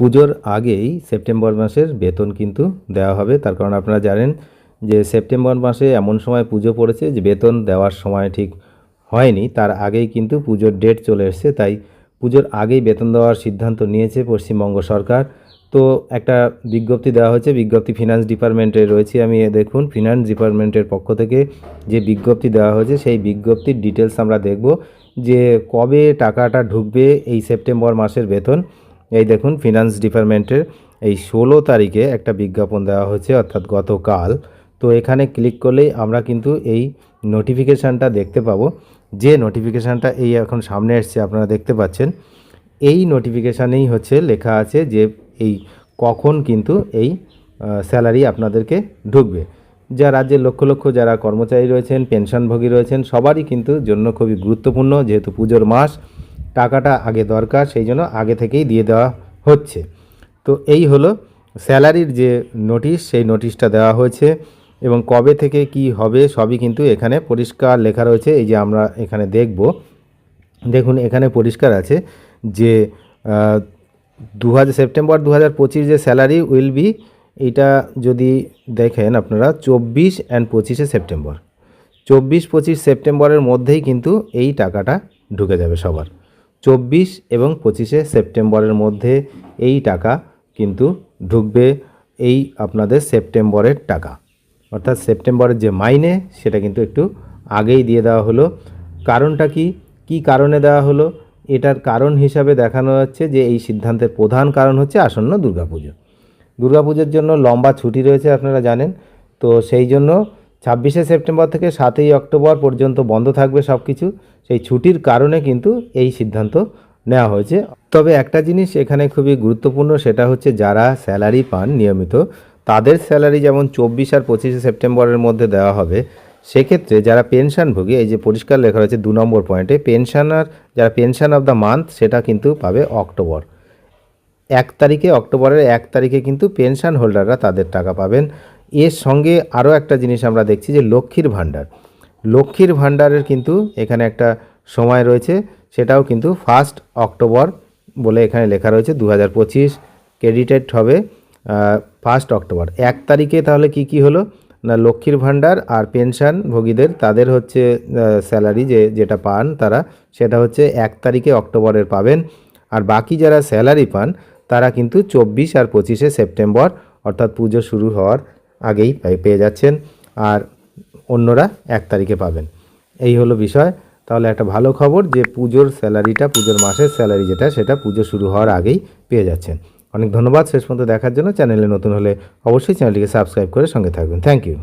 পুজোর আগেই সেপ্টেম্বর মাসের বেতন কিন্তু দেওয়া হবে। তার কারণ আপনারা জানেন যে সেপ্টেম্বর মাসে এমন সময় পুজো পড়েছে যে বেতন দেওয়ার সময় ঠিক হয়নি। তার আগেই কিন্তু পুজোর ডেট চলে এসছে, তাই পুজোর আগেই বেতন দেওয়ার সিদ্ধান্ত নিয়েছে পশ্চিমবঙ্গ সরকার। তো একটা বিজ্ঞপ্তি দেওয়া হয়েছে, বিজ্ঞপ্তি ফিনান্স ডিপার্টমেন্টে রয়েছে আমি দেখুন ফিনান্স ডিপার্টমেন্টের পক্ষ থেকে যে বিজ্ঞপ্তি দেওয়া হয়েছে, সেই বিজ্ঞপ্তির ডিটেলস আমরা দেখব যে কবে টাকাটা ঢুকবে এই সেপ্টেম্বর মাসের বেতন। এই দেখুন ফিনান্স ডিপার্টমেন্টের এই ষোলো তারিখে একটা বিজ্ঞাপন দেওয়া হয়েছে, অর্থাৎ গতকাল। তো এখানে ক্লিক করলেই আমরা কিন্তু এই নোটিফিকেশানটা দেখতে পাবো। যে নোটিফিকেশানটা এই এখন সামনে এসছে, আপনারা দেখতে পাচ্ছেন। এই নোটিফিকেশানেই হচ্ছে, লেখা আছে যে এই কখন কিন্তু এই স্যালারি আপনাদেরকে ঢুকবে। যা রাজ্যের লক্ষ লক্ষ যারা কর্মচারী রয়েছেন, পেনশনভোগী রয়েছেন, সবারই কিন্তু জন্য খুবই গুরুত্বপূর্ণ, যেহেতু পুজোর মাস। টাকাটা আগে দরকার, সেই জন্য আগে থেকেই দিয়ে দেওয়া হচ্ছে। তো এই হলো স্যালারির যে নোটিশ, সেই নোটিশটা দেওয়া হয়েছে এবং কবে থেকে কি হবে সবই কিন্তু এখানে পরিষ্কার লেখা রয়েছে। এই যে আমরা এখানে দেখব, দেখুন এখানে পরিষ্কার আছে যে দু হাজার সেপ্টেম্বর দু হাজার পঁচিশ যে স্যালারি উইল বি, এইটা যদি দেখেন আপনারা, চব্বিশ অ্যান্ড পঁচিশে সেপ্টেম্বর। চব্বিশ পঁচিশ সেপ্টেম্বরের মধ্যেই কিন্তু এই টাকাটা ঢুকে যাবে সবার। চব্বিশ এবং পঁচিশে সেপ্টেম্বরের মধ্যে এই টাকা কিন্তু ঢুকবে এই আপনাদের সেপ্টেম্বরের টাকা। অর্থাৎ সেপ্টেম্বরের যে মাইনে, সেটা কিন্তু একটু আগেই দিয়ে দেওয়া হলো। কারণটা কি? কি কারণে দেওয়া হলো? এটার কারণ হিসাবে দেখানো হচ্ছে যে এই সিদ্ধান্তের প্রধান কারণ হচ্ছে আসন্ন দুর্গাপুজো। দুর্গাপুজোর জন্য লম্বা ছুটি রয়েছে, আপনারা জানেন। তো সেই জন্য ছাব্বিশে সেপ্টেম্বর থেকে সাতই অক্টোবর পর্যন্ত বন্ধ থাকবে সব কিছু সেই ছুটির কারণে কিন্তু এই সিদ্ধান্ত নেওয়া হয়েছে। তবে একটা জিনিস এখানে খুবই গুরুত্বপূর্ণ, সেটা হচ্ছে যারা স্যালারি পান নিয়মিত, তাদের স্যালারি যেমন চব্বিশ আর পঁচিশে সেপ্টেম্বরের মধ্যে দেওয়া হবে, সেক্ষেত্রে যারা পেনশনভোগী, এই যে পরিষ্কার লেখা রয়েছে দু নম্বর পয়েন্টে, পেনশনার, যারা পেনশন অফ দ্য মান্থ, সেটা কিন্তু পাবে অক্টোবর। এক তারিখে, অক্টোবরের এক তারিখে কিন্তু পেনশন হোল্ডাররা তাদের টাকা পাবেন। এর সঙ্গে আরও একটা জিনিস আমরা দেখছি যে লক্ষ্মীর ভাণ্ডার। লক্ষ্মীর ভাণ্ডারের কিন্তু এখানে একটা সময় রয়েছে, সেটাও কিন্তু ফার্স্ট অক্টোবর বলে এখানে লেখা রয়েছে দু হাজার পঁচিশ ক্রেডিটেড হবে ফার্স্ট অক্টোবর এক তারিখে তাহলে কি কি হলো? না, লক্ষ্মীর ভাণ্ডার আর পেনশন ভোগীদের, তাদের হচ্ছে স্যালারি যে, যেটা পান তারা, সেটা হচ্ছে এক তারিখে অক্টোবরের পাবেন। আর বাকি যারা স্যালারি পান, তারা কিন্তু চব্বিশ আর পঁচিশে সেপ্টেম্বর, অর্থাৎ পুজো শুরু হওয়ার আগেই পেয়ে যাচ্ছেন আর অন্যরা এক তারিখে পাবেন। এই হলো বিষয়। তাহলে একটা ভালো খবর যে পুজোর স্যালারিটা, পুজোর মাসের স্যালারি যেটা, সেটা পুজো শুরু হওয়ার আগেই পেয়ে যাচ্ছেন। অনেক ধন্যবাদ শেষ পর্যন্ত দেখার জন্য। চ্যানেলে নতুন হলে অবশ্যই চ্যানেলটিকে সাবস্ক্রাইব করে সঙ্গে থাকবেন। Thank you